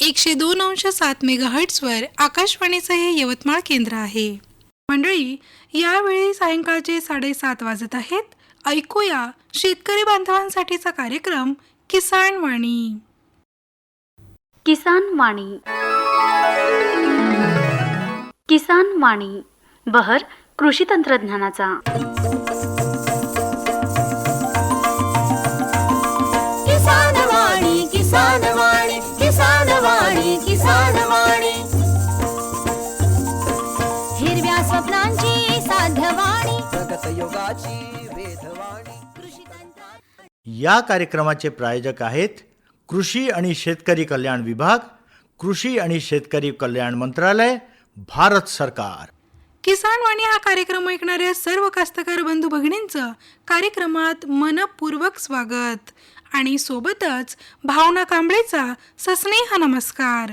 एकशे दोन अंश सात मेगाहर्ट्सवर आकाशवाणीचं हे यवतमाळ केंद्र आहे. मंडळी यावेळी सायंकाळचे साडेसात वाजत आहेत. ऐकूया शेतकरी बांधवांसाठीचा कार्यक्रम किसान वाणी. किसान वाणी. किसान वाणी बहर कृषी तंत्रज्ञानाचा. या कार्यक्रमाचे प्रायोजक आहेत कृषी आणि शेतकरी कल्याण विभाग कृषी आणि शेतकरी कल्याण मंत्रालय भारत सरकार. किसान वाणी हा कार्यक्रम ऐकणाऱ्या सर्व कास्तकार बंधू भगिनींचं कार्यक्रमात मनपूर्वक स्वागत. आणि सोबतच भावना कांबळेचा सस्नेह नमस्कार.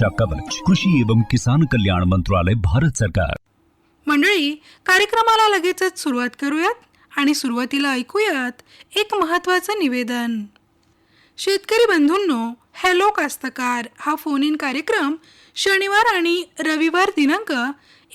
कवच कृषी एवं किसान कल्याण मंत्रालय भारत सरकार. मंडळी कार्यक्रमाला लगेचच सुरुवात करूयात आणि सुरुवातीला ऐकूयात एक महत्त्वाचं निवेदन. शेतकरी बंधूंनो हॅलो कास्तकार हा फोन इन कार्यक्रम शनिवार आणि रविवार दिनांक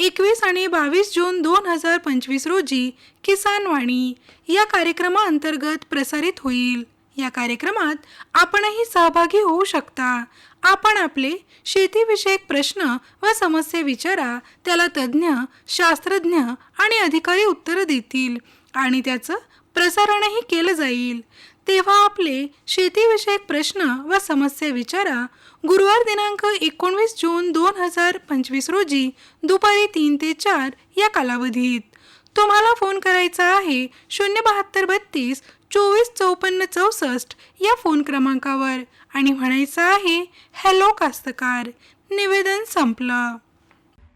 एकवीस आणि बावीस जून दोन हजार पंचवीस रोजी किसान वाणी या कार्यक्रमाअंतर्गत प्रसारित होईल. या कार्यक्रमात आपणही सहभागी होऊ शकता. आपण आपले शेतीविषयक प्रश्न व समस्या विचारा त्याला तज्ज्ञ शास्त्रज्ञ आणि अधिकारी उत्तरं देतील आणि त्याचं प्रसारणही केलं जाईल. तेव्हा आपले शेतीविषयक प्रश्न व समस्या विचारा. गुरुवार दिनांक एकोणवीस जून दोन हजार पंचवीस रोजी दुपारी तीन ते चार या कालावधीत. तुम्हाला फोन करायचा आहे शून्य बहात्तर बत्तीस चोवीस चौपन्न चौसष्ट या फोन क्रमांकावर. आणि म्हणायचं आहे हॅलो कास्तकार. निवेदन संपलं.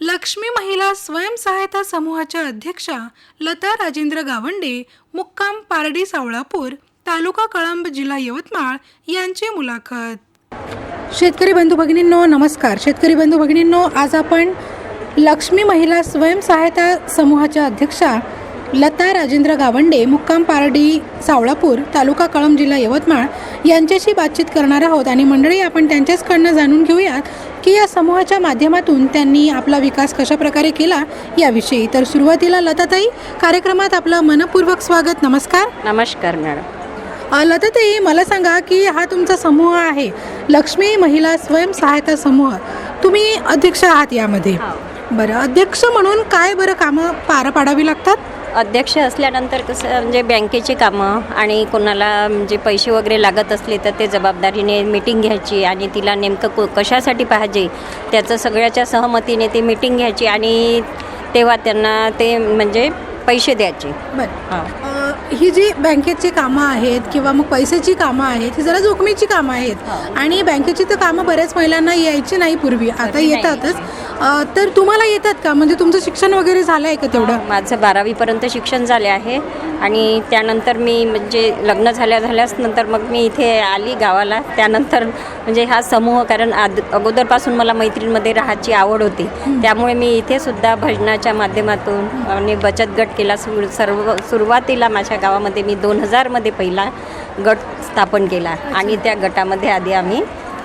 लक्ष्मी महिला स्वयंसहायता समूहाच्या अध्यक्षा लता राजेंद्र गावंडे मुक्काम पारडी सावळापूर तालुका कळंब जिल्हा यवतमाळ यांची मुलाखत. शेतकरी बंधू भगिनींनो नमस्कार. शेतकरी बंधू भगिनींनो आज आपण लक्ष्मी महिला स्वयंसहायता समूहाच्या अध्यक्षा लता राजेंद्र गावंडे मुक्काम पारडी सावळापूर तालुका कळंब जिल्हा यवतमाळ यांच्याशी बातचीत करणार आहोत आणि मंडळी आपण त्यांच्याचकडनं जाणून घेऊयात की या समूहाच्या माध्यमातून त्यांनी आपला विकास कशाप्रकारे केला याविषयी. तर सुरुवातीला लताताई कार्यक्रमात आपलं मनपूर्वक स्वागत नमस्कार. नमस्कार मॅडम. लताताई मला सांगा की हा तुमचा समूह आहे लक्ष्मी महिला स्वयंसहायता समूह. तुम्ही अध्यक्ष आहात यामध्ये. बरं अध्यक्ष म्हणून काय बरं कामं पार पाडावी लागतात? अध्यक्ष असल्यानंतर कसं म्हणजे बँकेची कामं आणि कोणाला म्हणजे पैसे वगैरे लागत असले तर ते जबाबदारीने मिटिंग घ्यायची आणि तिला नेमकं को कशासाठी पाहिजे त्याचं सगळ्याच्या सहमतीने ती मिटिंग घ्यायची आणि तेव्हा त्यांना ते म्हणजे पैसे द्यायचे. बरं. हां जी बँकेची कामं आहेत किंवा मग पैशाची कामं आहेत ही जरा जोखमीची कामं आहेत. आणि बँकेची तर कामं बऱ्याच महिलांना यायची नाही पूर्वी. आता येतातच. तर तुम्हाला येतात का? म्हणजे तुमचं शिक्षण वगैरे झालं आहे का तेवढं? माझं बारावीपर्यंत शिक्षण झाले आहे. आणि त्यानंतर मी म्हणजे लग्न झाल्या झाल्याच नंतर मग मी इथे आली गावाला. त्यानंतर म्हणजे हा समूह कारण आद अगोदरपासून मला मैत्रीणमध्ये राहायची आवड होती. त्यामुळे मी इथे सुद्धा भजनाच्या माध्यमातून आणि बचत गट केला सुर सर्व सुरुवातीला माझ्या गावामध्ये मी दोन हजारमध्ये पहिला गट स्थापन केला. आणि त्या गटामध्ये आधी आम्ही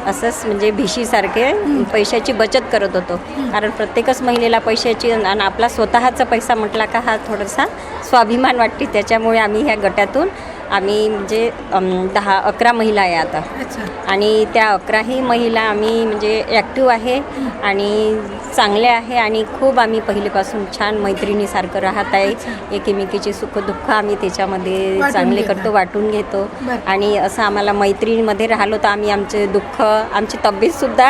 असंच म्हणजे भिशीसारखे पैशाची बचत करत होतो. कारण प्रत्येकच महिलेला पैशाची आणि आपला स्वतःचा पैसा म्हटला का हा थोडासा स्वाभिमान वाटते. त्याच्यामुळे आम्ही ह्या गटातून आम्ही म्हणजे दहा अकरा महिला आहे आता. आणि त्या अकराही महिला आम्ही म्हणजे ॲक्टिव्ह आहे आणि चांगले आहे आणि खूप आम्ही पहिलेपासून छान मैत्रिणीसारखं राहत आहे. एकमेकीची सुखदुःख आम्ही त्याच्यामध्ये चांगले. करतो वाटून घेतो. आणि असं आम्हाला मैत्रिणीमध्ये राहिलो तर आम्ही आमचे दुःख आमची तब्येतसुद्धा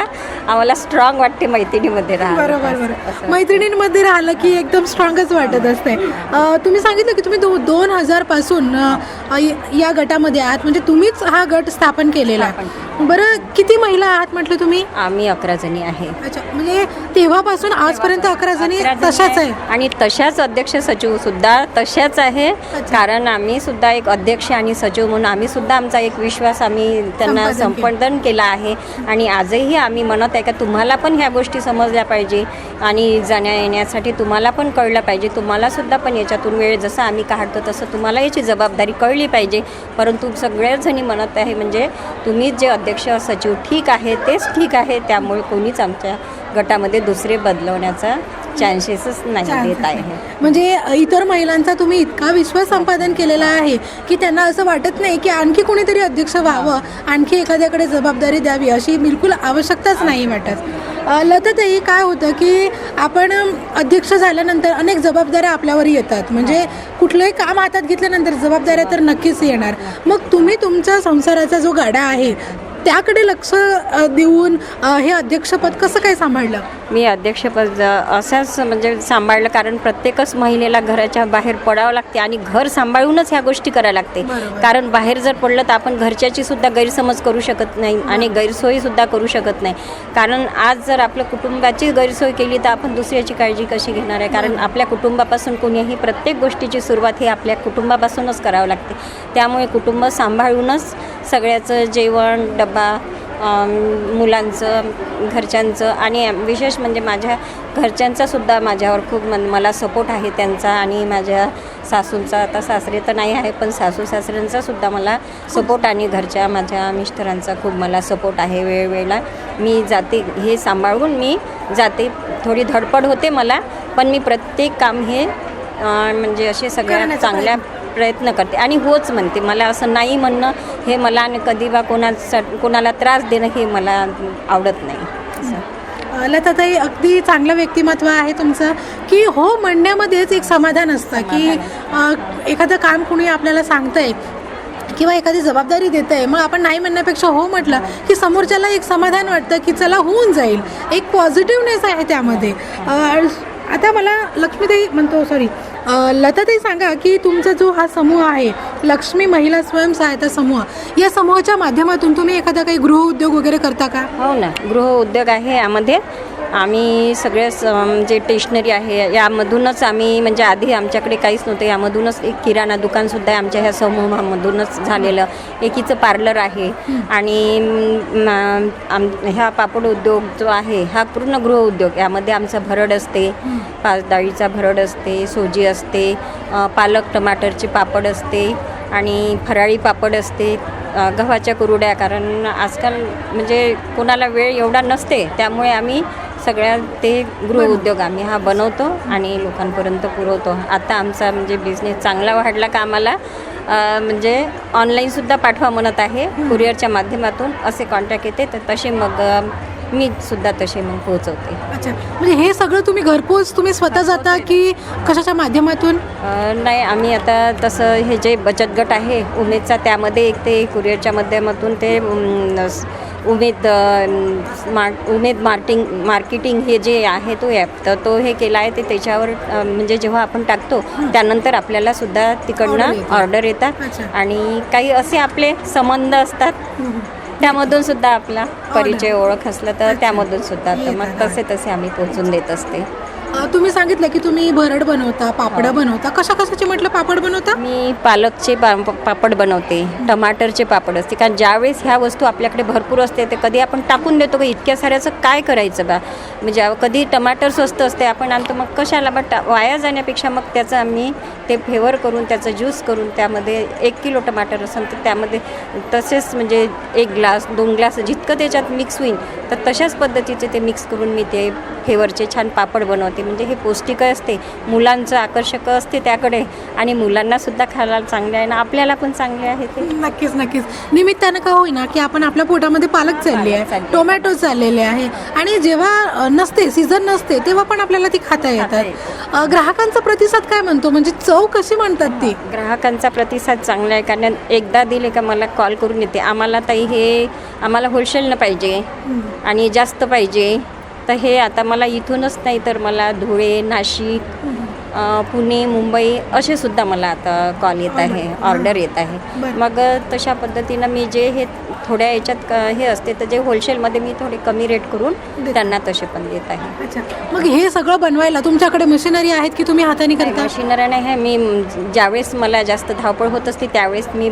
आम्हाला स्ट्रॉंग वाटते मैत्रिणीमध्ये असं. मैत्रिणींमध्ये राहिलं की एकदम स्ट्रॉंगच वाटत असते. तुम्ही सांगितलं की तुम्ही दो दोन हजारपासून अ, अ, या गटामध्ये आहात? म्हणजे तुम्हीच हा गट स्थापन केलेला आहे. बरं किती महिला आहात म्हटलं तुम्ही? आम्ही अकरा जणी आहे. अच्छा म्हणजे तेव्हापासून आजपर्यंत अकरा जणी तशाच आहे. आणि तशाच अध्यक्ष सचिव सुद्धा तशाच आहे. कारण आम्ही सुद्धा एक अध्यक्ष आणि सचिव म्हणून आम्ही सुद्धा आमचा एक विश्वास आम्ही त्यांना. संपादन केला आहे. आणि आजही आम्ही म्हणत आहे का तुम्हाला पण ह्या गोष्टी समजल्या पाहिजे आणि जाण्या येण्यासाठी तुम्हाला पण कळलं पाहिजे. तुम्हाला सुद्धा पण याच्यातून वेळ जसं आम्ही काढतो तसं तुम्हाला याची जबाबदारी कळली पाहिजे. परंतु सगळ्याच जणी म्हणत आहे म्हणजे तुम्हीच जे अध्यक्ष सचिव ठीक आहे तेच ठीक आहे त्यामुळे कोणीच आमच्या गटामध्ये दुसरे बदलवण्याचा चान्सेसच नाही देत आहे. म्हणजे इतर महिलांचा तुम्ही इतका विश्वास संपादन केलेला आहे की त्यांना असं वाटत नाही की आणखी कोणीतरी अध्यक्ष व्हावं आणखी एखाद्याकडे जबाबदारी द्यावी अशी बिलकुल आवश्यकताच नाही वाटत. अ, लताताई काय होतं की आपण अध्यक्ष झाल्यानंतर अनेक जबाबदाऱ्या आपल्यावर येतात. म्हणजे कुठलंही काम हातात घेतल्यानंतर जबाबदाऱ्या तर नक्कीच येणार. मग तुम्ही तुमच्या संसाराचा जो गाडा आहे त्याकडे लक्ष देऊन हे अध्यक्षपद कसं काय सांभाळलं? मी अध्यक्षपद असंच म्हणजे सांभाळलं कारण प्रत्येकच महिलेला घराच्या बाहेर पडावं लागते आणि घर सांभाळूनच ह्या गोष्टी करायला लागते. कारण बाहेर जर पडलं तर आपण घरच्याची सुद्धा गैरसमज करू शकत नाही आणि गैरसोयी सुद्धा करू शकत नाही. कारण आज जर आपल्या कुटुंबाची गैरसोय केली तर आपण दुसऱ्याची काळजी कशी घेणार आहे? कारण आपल्या कुटुंबापासून कोणीही प्रत्येक गोष्टीची सुरुवात ही आपल्या कुटुंबापासूनच करावं लागते. त्यामुळे कुटुंब सांभाळूनच सगळ्याचं जेवण डबा मुलांचं घरच्यांचं आणि विशेष म्हणजे माझ्या घरच्यांचा सुद्धा माझ्यावर खूप मन मला सपोर्ट आहे त्यांचा आणि माझ्या सासूंचा. आता सासरे तर नाही आहे पण सासू सासऱ्यांचा सुद्धा मला सपोर्ट आणि घरच्या माझ्या मिस्टरांचा खूप मला सपोर्ट आहे वेळवेळेला. मी जाते हे सांभाळून मी जाते. थोडी धडपड होते मला पण मी प्रत्येक काम हे म्हणजे असे सगळ्या चांगल्या प्रयत्न करते आणि होच म्हणते. मला असं नाही म्हणणं हे मला आणि कधी बा कोणाचा कोणाला त्रास देणं हे मला आवडत नाही. असं. लताताई अगदी चांगलं व्यक्तिमत्व आहे तुमचं की हो म्हणण्यामध्येच एक समाधान असतं की एखादं काम कुणी आपल्याला सांगतंय किंवा एखादी जबाबदारी देत आहे मग आपण नाही म्हणण्यापेक्षा हो म्हटलं की समोरच्याला एक समाधान वाटतं की चला होऊन जाईल. एक पॉझिटिव्हनेस आहे त्यामध्ये. आता मला लक्ष्मीताई म्हणतो सॉरी लताताई सांगा की तुमचा जो हा समूह आहे लक्ष्मी महिला स्वयंसहायता समूह या समूहाच्या माध्यमातून तुम्ही एखादा काही गृहउद्योग वगैरे करता का? हो ना गृहउद्योग आहे यामध्ये. आम्ही सगळ्याच जे टेशनरी आहे यामधूनच आम्ही म्हणजे आधी आमच्याकडे काहीच नव्हतं यामधूनच एक किराणा दुकानसुद्धा आहे आमच्या ह्या समूहामधूनच झालेलं. एकीचं पार्लर आहे आणि आम ह्या पापड उद्योग जो आहे हा पूर्ण गृहउद्योग यामध्ये आमचा भरड असते पाच डाळीचा भरड असते सोजी असते पालक टमाटरचे पापड असते आणि फराळी पापड असते गव्हाच्या कुरुड्या. कारण आजकाल म्हणजे कोणाला वेळ एवढा नसते त्यामुळे आम्ही सगळ्या ते गृहउद्योग आम्ही हा बनवतो आणि लोकांपर्यंत पुरवतो. आता आमचा म्हणजे बिझनेस चांगला वाढला का आम्हाला म्हणजे ऑनलाईनसुद्धा पाठवा म्हणत आहे. कुरिअरच्या माध्यमातून असे कॉन्टॅक्ट येते. तर तसे मग मी सुद्धा तसे मग पोहोचवते. अच्छा. म्हणजे हे सगळं तुम्ही घरपोच तुम्ही स्वतः जाता की कशाच्या माध्यमातून? नाही आम्ही आता तसं हे जे बचत गट आहे उमेदचा त्यामध्ये एक ते कुरिअरच्या माध्यमातून ते उमेद स्मार्ट उमेद मार्टिंग मार्केटिंग हे जे आहे तो ॲप तर तो हे केला आहे ते त्याच्यावर म्हणजे जेव्हा आपण टाकतो त्यानंतर आपल्याला सुद्धा तिकडनं. ऑर्डर येतात. आणि काही असे आपले संबंध असतात. त्यामधून सुद्धा आपला परिचय ओळख असला तर त्यामधून सुद्धा. तर मग. तसे तसे आम्ही पोचून देत असते. तुम्ही सांगितलं की तुम्ही भरड बनवता पापड बनवता. कशा कशाचे म्हटलं पापड बनवता? मी पालकचे पा पापड बनवते टमाटरचे पापड असते. कारण ज्यावेळेस ह्या वस्तू आपल्याकडे भरपूर असते ते कधी आपण टाकून देतो का इतक्या साऱ्याचं काय करायचं बा? म्हणजे कधी टमाटर स्वस्त असते आपण आणतो मग कशाला? बट वाया जाण्यापेक्षा मग त्याचं आम्ही ते फेवर करून त्याचं ज्यूस करून त्यामध्ये एक किलो टमाटर असेल तर त्यामध्ये तसेच म्हणजे एक ग्लास दोन ग्लास जितकं त्याच्यात मिक्स होईल तर तशाच पद्धतीचे ते मिक्स करून मी ते फेवरचे छान पापड बनवते. म्हणजे हे पौष्टिक असते मुलांचं आकर्षक असते त्याकडे आणि मुलांना सुद्धा खायला चांगले आहे आणि आपल्याला पण चांगले आहे ते. नक्कीच नक्कीच. निमित्तानं का होईना की आपण आपल्या पोटामध्ये पालक चालली आहे चालली. टोमॅटो चाललेले आहे आणि जेव्हा अ, नसते सीझन नसते तेव्हा पण आपल्याला ती खाता येतात. अ, ग्राहकांचा प्रतिसाद काय म्हणतो? म्हणजे चव कशी म्हणतात ती? ग्राहकांचा प्रतिसाद चांगला आहे कारण एकदा दिले का मला कॉल करून येते. आम्हाला ताई हे आम्हाला होलसेलनं पाहिजे आणि जास्त पाहिजे. तर हे आता मला इथूनच नाही तर मला धुळे नाशिक पुणे मुंबई असे सुद्धा मला आता कॉल येत आहे ऑर्डर येत आहे. मग तशा पद्धतीनं मी जे हे थोड्या याच्यात हे असते तर जे होलसेलमध्ये मी थोडे कमी रेट करून त्यांना तसे पण देत आहे. अच्छा. मग हे सगळं बनवायला तुमच्याकडे मशिनरी आहेत की तुम्ही हाताने करता? मशिनरी आहे. मी ज्यावेळेस मला जास्त धावपळ होत असते त्यावेळेस मी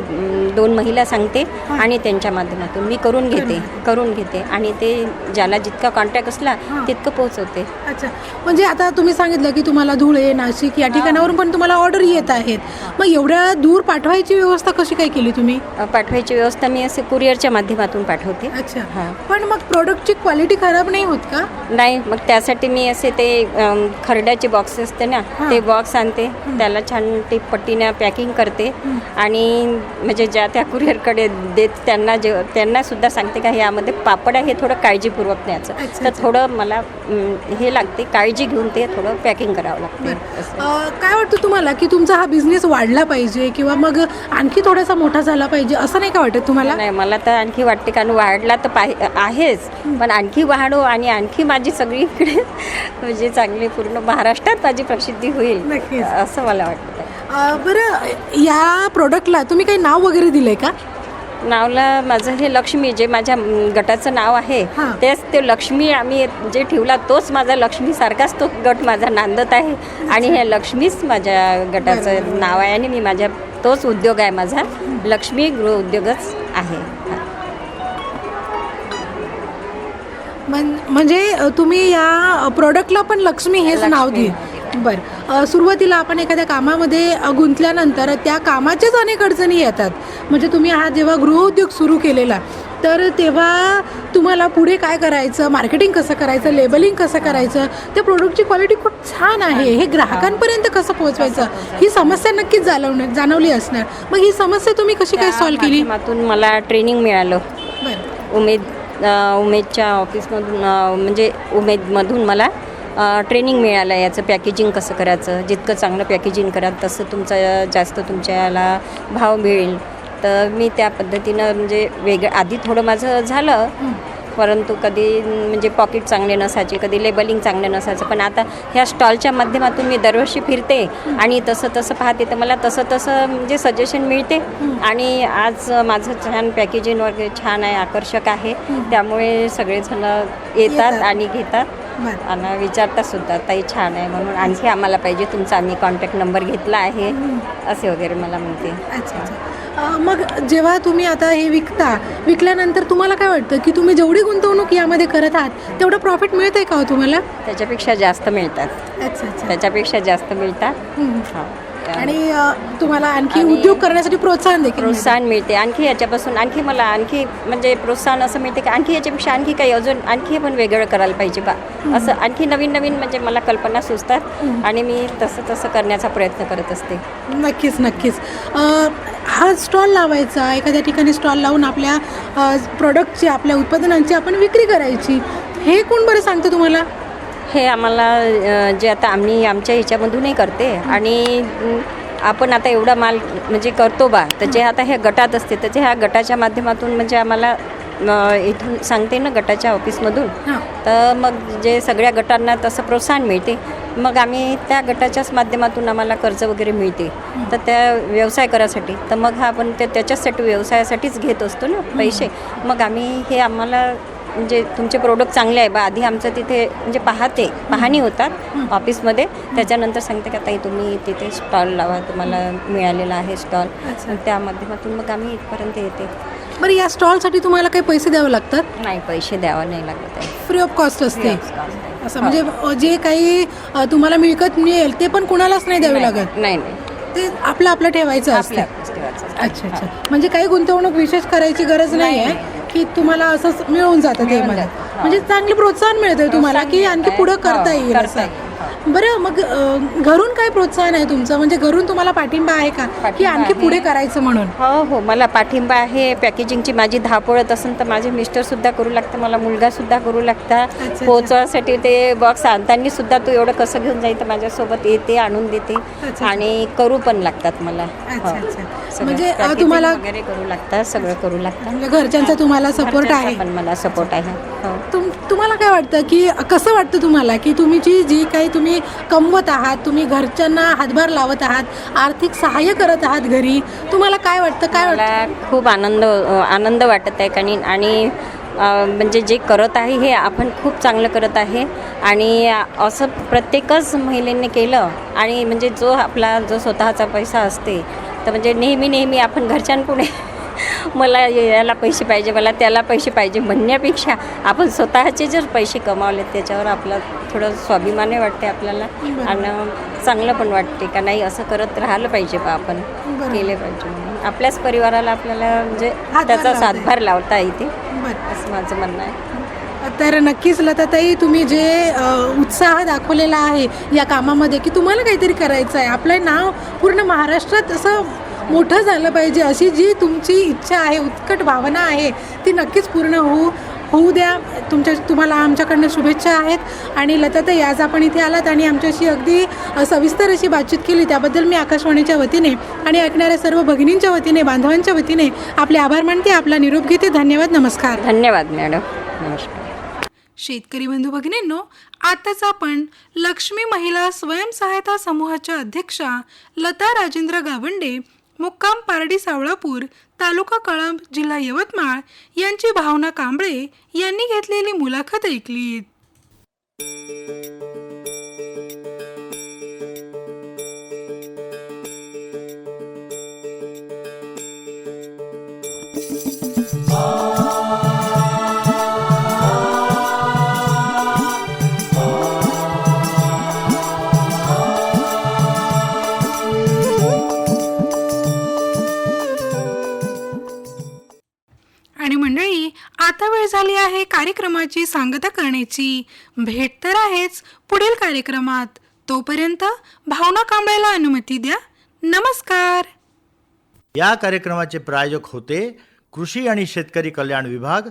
दोन महिला सांगते आणि त्यांच्या माध्यमातून. मी करून घेते करून घेते आणि ते ज्याला जितका कॉन्टॅक्ट असला तितकं पोहोचवते. अच्छा. म्हणजे आता तुम्ही सांगितलं की तुम्हाला धुळे नाशिक या ठिकाणावरून पण तुम्हाला ऑर्डर येत आहेत. मग एवढ्या दूर पाठवायची व्यवस्था कशी काय केली तुम्ही? पाठवायची व्यवस्था मी असे कुरिअरच्या माध्यमातून पाठवते. अच्छा. हां. पण मग प्रोडक्टची क्वालिटी खराब नाही होत का? नाही मग त्यासाठी मी असे ते अम, खरड्याचे बॉक्स असते ना ते बॉक्स आणते. त्याला छान ते पट्टीनं पॅकिंग करते. आणि म्हणजे ज्या त्या कुरिअरकडे देत त्यांना जे त्यांना सुद्धा सांगते का यामध्ये पापड आहे हे थोडं काळजीपूर्वक न्यायचं. अच्छा, तर अच्छा. थोडं मला अम, हे लागते काळजी घेऊन ते थोडं पॅकिंग करावं लागते. असं. अ, काय वाटतं तुम्हाला की तुमचा हा बिझनेस वाढला पाहिजे किंवा मग आणखी थोडासा मोठा झाला पाहिजे असं नाही का वाटत तुम्हाला? नाही मला तर आणखी वाटते कारण वाढला तर पाहि आहेच. पण आणखी वाढो आणि आणखी माझी सगळीकडे म्हणजे चांगली पूर्ण महाराष्ट्रात माझी प्रसिद्धी होईल. असं मला वाटतं बरं या प्रोडक्टला तुम्ही काही नाव वगैरे दिलंय का? नावला माझं हे लक्ष्मी जे माझ्या गटाचं नाव आहे. तेच ते लक्ष्मी आम्ही जे ठेवला तोच माझा लक्ष्मीसारखाच तो गट माझा नांदत आहे. आणि हे लक्ष्मीच माझ्या गटाचं नाव आहे आणि मी माझ्या तोच उद्योग आहे माझा. लक्ष्मी गृह उद्योगच आहे. म्हण- म्हणजे तुम्ही या प्रोडक्टला पण लक्ष्मी हेच नाव दिल. बरं. सुरुवातीला आपण एखाद्या कामामध्ये गुंतल्यानंतर त्या कामाच्याच अनेक अडचणी येतात. म्हणजे तुम्ही हा जेव्हा गृहउद्योग सुरू केलेला तर तेव्हा तुम्हाला पुढे काय करायचं? मार्केटिंग कसं करायचं? लेबलिंग कसं करायचं? त्या प्रोडक्टची क्वालिटी खूप छान आहे. हे ग्राहकांपर्यंत कसं पोहोचवायचं? ही समस्या नक्कीच जाणवणार जाणवली असणार. मग ही समस्या तुम्ही कशी काय सॉल्व्ह केली? माध्यमातून मला ट्रेनिंग मिळालं. बरं. उमेद उमेदच्या ऑफिसमधून म्हणजे उमेदमधून मला ट्रेनिंग मिळालं. याचं पॅकेजिंग कसं करायचं? जितकं चांगलं पॅकेजिंग करा तसं तुमचं जास्त तुमच्याला भाव मिळेल. तर मी त्या पद्धतीनं म्हणजे वेगळं आधी थोडं माझं झालं. परंतु कधी म्हणजे पॉकेट चांगले नसायचे कधी लेबलिंग चांगलं नसायचं. पण आता ह्या स्टॉलच्या माध्यमातून मी दरवर्षी फिरते आणि तसं तसं पाहते तर मला तसं तसं म्हणजे सजेशन मिळते. आणि आज माझं छान पॅकेजिंग वगैरे छान आहे आकर्षक आहे. त्यामुळे सगळेजण येतात. आणि घेतात. आणि विचारतात सुद्धा ताई छान आहे म्हणून आणखी आम्हाला पाहिजे तुमचा आम्ही कॉन्टॅक्ट नंबर घेतला आहे. असे वगैरे मला म्हणते. अच्छा अच्छा. मग जेव्हा तुम्ही आता हे विकता विकल्यानंतर तुम्हाला काय वाटतं की तुम्ही जेवढी गुंतवणूक यामध्ये करत आहात तेवढं प्रॉफिट मिळतंय का हो तुम्हाला? त्याच्यापेक्षा जास्त मिळतात. अच्छा अच्छा. त्याच्यापेक्षा जास्त मिळतात. हा. आणि अ, तुम्हाला आणखी आणि उद्योग करण्यासाठी प्रोत्साहन देखील मिळतं. प्रोत्साहन मिळते. आणखी याच्यापासून आणखी मला आणखी म्हणजे प्रोत्साहन असं मिळते की आणखी याच्यापेक्षा आणखी काही अजून आणखी पण वेगळं करायला पाहिजे बा. असं आणखी नवीन नवीन म्हणजे मला कल्पना सुचतात आणि मी तसं तसं करण्याचा प्रयत्न करत असते. नक्कीच नक्कीच. अ, हा स्टॉल लावायचा एखाद्या ठिकाणी स्टॉल लावून आपल्या प्रोडक्टची आपल्या उत्पादनांची आपण विक्री करायची हे कोण बरं सांगतं तुम्हाला? हे आम्हाला जे आता आम्ही आमच्या ह्याच्यामधूनही करते आणि आपण आता एवढा माल म्हणजे करतो बा तर जे आता हे गटात असते तर जे ह्या गटाच्या माध्यमातून म्हणजे आम्हाला इथून सांगते ना गटाच्या ऑफिसमधून. तर मग जे सगळ्या गटांना तसं प्रोत्साहन मिळते. मग आम्ही त्या गटाच्याच माध्यमातून आम्हाला कर्ज वगैरे मिळते. तर त्या व्यवसाय करायसाठी तर मग हा आपण ते त्याच्यासाठी व्यवसायासाठीच घेत असतो ना पैसे. मग आम्ही हे आम्हाला म्हणजे तुमचे प्रोडक्ट चांगले आहे. बा आधी आमचं तिथे म्हणजे पाहते पाहणी होतात ऑफिसमध्ये त्याच्यानंतर सांगते का ताई तुम्ही तिथे स्टॉल लावा तुम्हाला मिळालेला आहे स्टॉल त्या माध्यमातून मग आम्ही इथपर्यंत येते. बरं या स्टॉलसाठी तुम्हाला काही पैसे द्यावे लागतात? नाही पैसे द्यावा नाही लागत आहे. फ्री ऑफ कॉस्ट असते. असं म्हणजे अ, जे काही तुम्हाला मिळकत मिळेल ते पण कुणालाच नाही द्यावे लागत? नाही नाही. ते आपलं आपलं ठेवायचं असतं. अच्छा अच्छा. म्हणजे काही गुंतवणूक विशेष करायची गरज नाही आहे की तुम्हाला असंच मिळून जातं ते मिळून मला जातं. म्हणजे चांगले प्रोत्साहन मिळतंय तुम्हाला की आणखी पुढे. करता येईल असं बरं मग अ, घरून काय प्रोत्साहन आहे तुमचं? म्हणजे घरून तुम्हाला पाठिंबा आहे का? की पाठिंबा आणखी आहे. पुढे करायचं म्हणून? हो हो मला पाठिंबा आहे. पॅकेजिंगची माझी धावपळत असेल तर माझे मिस्टर सुद्धा करू लागतं मला मुलगा सुद्धा करू लागता अच्छा. पोहोचवासाठी ते बॉक्स आणताना सुद्धा तू एवढं कसं घेऊन जाईल तर माझ्यासोबत येते आणून देते. अच्छा. आणि करू पण लागतात मला. अच्छा, हो. अच्छा. सगळं म्हणजे, अ, packaging तुम्हाला- वगैरे करू लागतात सगळं करू लागतात. म्हणजे घरच्यांचा तुम्हाला सपोर्ट घरच्यांचा आहे. पण मला सपोर्ट आहे. हो. तुम तुम्हाला काय वाटतं की कसं वाटतं तुम्हाला की तुम्ही जी जी काही तुम्ही कमवत आहात तुम्ही घरच्यांना हातभार लावत आहात आर्थिक सहाय्य करत आहात घरी तुम्हाला काय वाटतं काय वाटतं? खूप आनंद आनंद वाटत आहे कारण आणि म्हणजे जे करत आहे हे आपण खूप चांगलं करत आहे. आणि असं प्रत्येकच महिलेने केलं आणि म्हणजे जो आपला जो स्वतःचा पैसा असते तर म्हणजे नेहमी नेहमी आपण घरच्यांपुढे मला याला पैसे पाहिजे मला त्याला पैसे पाहिजे म्हणण्यापेक्षा आपण स्वतःचे जर पैसे कमावले त्याच्यावर आपलं थोडं स्वाभिमानही वाटते आपल्याला. आणि चांगलं पण वाटते का नाही असं करत राहिलं पाहिजे बा आपण. केले पाहिजे आपल्याच परिवाराला आपल्याला म्हणजे त्याचा सातभार लावता येते. असं माझं म्हणणं आहे. तर नक्कीच लताताई तुम्ही जे उत्साह दाखवलेला आहे या कामामध्ये की तुम्हाला काहीतरी करायचं आहे आपलं नाव पूर्ण महाराष्ट्रात असं मोठं झालं पाहिजे. अशी जी तुमची इच्छा आहे उत्कट भावना आहे ती नक्कीच पूर्ण होऊ होऊ द्या. तुमच्या तुम्हाला आमच्याकडनं शुभेच्छा आहेत. आणि लताताई आज आपण इथे आलात आणि आमच्याशी अगदी सविस्तर अशी बातचीत केली. त्याबद्दल मी आकाशवाणीच्या वतीने आणि ऐकणाऱ्या सर्व भगिनींच्या वतीने बांधवांच्या वतीने आपले आभार मानते आपला निरोप घेते. धन्यवाद नमस्कार. धन्यवाद मॅडम. नमस्कार. शेतकरी बंधू भगिनींनो आताच आपण लक्ष्मी महिला स्वयंसहायता समूहाच्या अध्यक्षा लता राजेंद्र गावंडे मुक्काम पारडी सावळापूर तालुका कळंब जिल्हा यवतमाळ यांची भावना कांबळे यांनी घेतलेली मुलाखत ऐकली झाली आहे कार्यक्रमाची सांगता करण्याची. भेट तर आहेच पुढील कार्यक्रमात. तोपर्यंत भावना कांबळेला अनुमती द्या. नमस्कार. या कार्यक्रमाचे प्रायोजक होते कृषी आणि शेतकरी कल्याण विभाग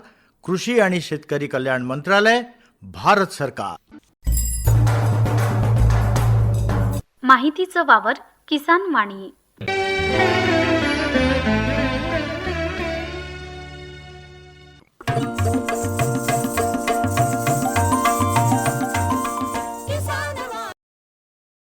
कृषी आणि शेतकरी कल्याण मंत्रालय भारत सरकार. माहितीचं वावर किसान वाणी.